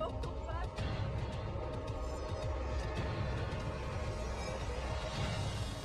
Oh,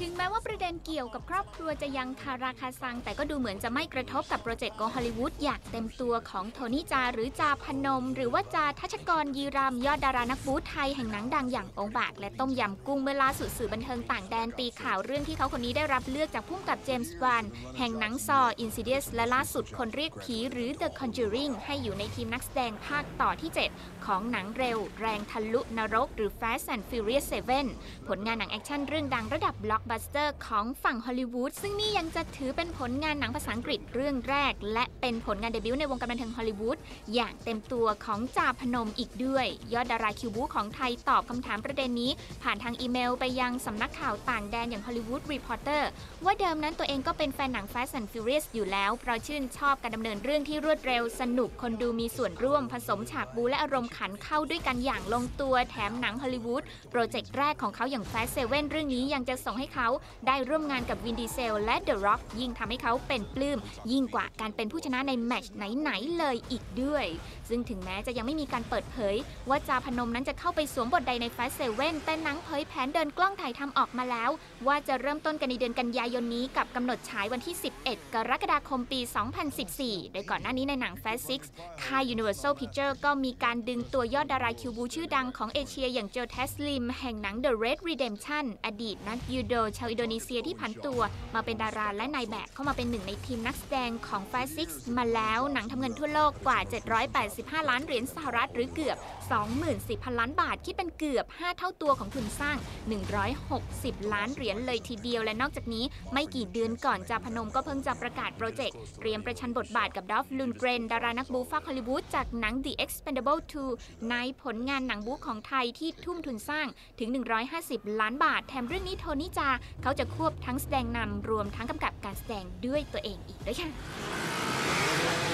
ถึงแม้ว่าประเด็นเกี่ยวกับครอบครัวจะยังคาราคาซัง แต่ก็ดูเหมือนจะไม่กระทบกับโปรเจกต์โกฮอลลีวูดอยากเต็มตัวของโทนี่จาหรือจาพนม หรือว่าจาทัชกรยีรำยอดดารานักบู๊ไทยแห่งหนังดังอย่างองบาก และต้มยำกุ้งเมื่อล่าสุดสื่อบันเทิงต่างแดนตีข่าวเรื่องที่เขาคนนี้ได้รับเลือกจากผู้กำกับเจมส์วันแห่งหนังซอ Insidious และล่าสุดคนเรียกผีหรือ The Conjuring ให้อยู่ในทีมนักแสดงภาคต่อที่ 7 ของหนังเร็ว แรงทะลุนรก หรือ Fast and Furious 7 ผลงานหนังแอคชั่นเรื่องดังระดับบล็อกบัสเตอร์ของฝั่งฮอลลีวูดซึ่งนี่ยังจะถือเป็นผลงานหนังภาษาอังกฤษเรื่องแรก และเป็นผลงานเดบิวต์ในวงการบันเทิงฮอลลีวูดอย่างเต็มตัวของจ่าพนมอีกด้วย ยอดดาราคิวบูของไทยตอบคำถามประเด็นนี้ ผ่านทางอีเมลไปยังสำนักข่าวต่างแดนอย่าง Hollywood Reporter ว่าเดิมนั้นตัวเองก็เป็นแฟนหนัง Fast and Furious อยู่แล้ว เพราะชื่นชอบการดำเนินเรื่องที่รวดเร็วสนุกคนดูมีส่วนร่วม ผสมฉากบูและอารมณ์ขันเข้าด้วยกันอย่างลงตัวแถมหนังฮอลลีวูดโปรเจกต์แรกของเขาอย่าง Fast 7เรื่องนี้ยังจะส่งให้เขาได้ร่วมงานกับวินดีเซลและ The Rock ยิ่งทำให้เขาเป็นปลื้มยิ่งกว่าการเป็นผู้ชนะในแมตช์ไหนๆเลยอีกด้วย ซึ่งถึงแม้จะยังไม่มีการเปิดเผย ว่าจาพนมนั้นจะเข้าไปสวมบทใดใน Fast 7แต่นังเผยแผนเดินกล้องถ่ายทำออกมาแล้ว ว่าจะเริ่มต้นกันในเดือนกันยายนนี้กับกำหนดฉายวันที่ 11 กรกฎาคมปี 2014 โดยก่อนหน้านี้ในหนัง Fast 6ค่าย Universal Picture ก็มีการดึงตัวยอดดาราคิวบูชื่อดังของเอเชียอย่างโจเทสลิมแห่งหนัง The Red Redemption อดีตนักยูโดชาวอินโดนีเซียที่ผันตัว มาเป็นดาราและนายแบบเข้ามาเป็นหนึ่งในทีมนักแสดงของ Fast 6มาแล้วหนังทำเงินทั่วโลกกว่า 785 ล้านเหรียญสหรัฐหรือเกือบ 24,000 ล้านบาท คิดเป็นเกือบ 5 เท่าตัวของทุนสร้าง 160 ล้านเหรียญเลยทีเดียวและนอกจากนี้ ไม่กี่เดือนก่อนจาพนมก็เพิ่งจะประกาศโปรเจกต์เตรียมประชันบทบาทกับดอฟลุนเกรนดารานักบูฟักฮอลลีวูดจากหนัง The Expendable 2 ในผลงานหนังบูของไทยที่ทุ่มทุนสร้างถึง 150 ล้านบาท แถมเรื่องนี้โทนี่จาเขาจะควบทั้งแสดงนำรวมทั้งกำกับการแสดงด้วยตัวเองอีกด้วยค่ะ